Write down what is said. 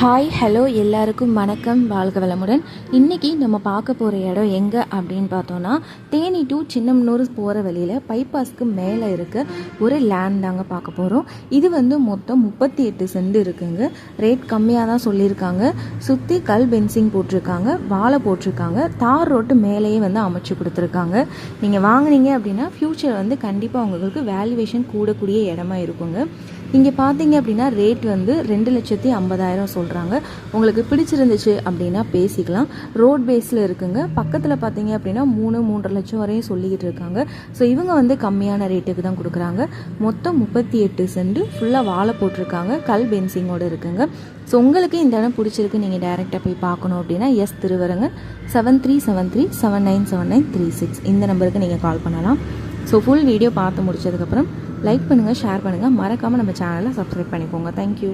Hi hello எல்லாருக்கும் வணக்கம். வாழ்க வளமுடன். இன்றைக்கி நம்ம பார்க்க போகிற இடம் எங்கே அப்படின்னு பார்த்தோன்னா தேனி டு சின்னம்னூர் போகிற வழியில் பைபாஸ்க்கு மேலே இருக்க ஒரு லேண்ட் தாங்க பார்க்க போகிறோம் இது வந்து மொத்தம் முப்பத்தி எட்டு சென்ட் இருக்குங்க. ரேட் கம்மியாக தான் சொல்லியிருக்காங்க. சுற்றி கல் பென்சிங் போட்டிருக்காங்க வாழை போட்டிருக்காங்க தார் ரோட்டு மேலேயே வந்து அமைச்சு கொடுத்துருக்காங்க. நீங்கள் வாங்குனீங்க அப்படின்னா ஃப்யூச்சர் வந்து கண்டிப்பாக உங்களுக்கு வேல்யூவேஷன் கூடக்கூடிய இடமா இருக்குங்க. இங்கே பார்த்தீங்க அப்படின்னா ரேட் வந்து ரெண்டு லட்சத்தி ஐம்பதாயிரம் சொல்கிறாங்க உங்களுக்கு பிடிச்சிருந்துச்சு அப்படின்னா பேசிக்கலாம். ரோட் பேஸில் இருக்குங்க. பக்கத்தில் பார்த்தீங்க அப்படின்னா மூணு மூன்றரை லட்சம் வரையும் சொல்லிக்கிட்டு இருக்காங்க. ஸோ இவங்க வந்து கம்மியான ரேட்டுக்கு தான் கொடுக்குறாங்க. மொத்தம் முப்பத்தி எட்டு சென்ட் ஃபுல்லாக வாழை போட்டிருக்காங்க. கல் பென்சிங்கோடு இருக்குங்க. ஸோ உங்களுக்கு இந்த இடம் பிடிச்சிருக்கு நீங்கள் டேரெக்டாக போய் பார்க்கணும் அப்படின்னா S Thiruvaranga. Seven three seven three seven nine seven nine three six இந்த நம்பருக்கு நீங்கள் கால் பண்ணலாம். ஸோ ஃபுல் வீடியோ பார்த்து முடிச்சதுக்கப்புறம் லைக் பண்ணுங்கள் ஷேர் பண்ணுங்கள் மறக்காமல் நம்ம சேனலை சப்ஸ்கிரைப் பண்ணிக்கோங்க. தேங்க்யூ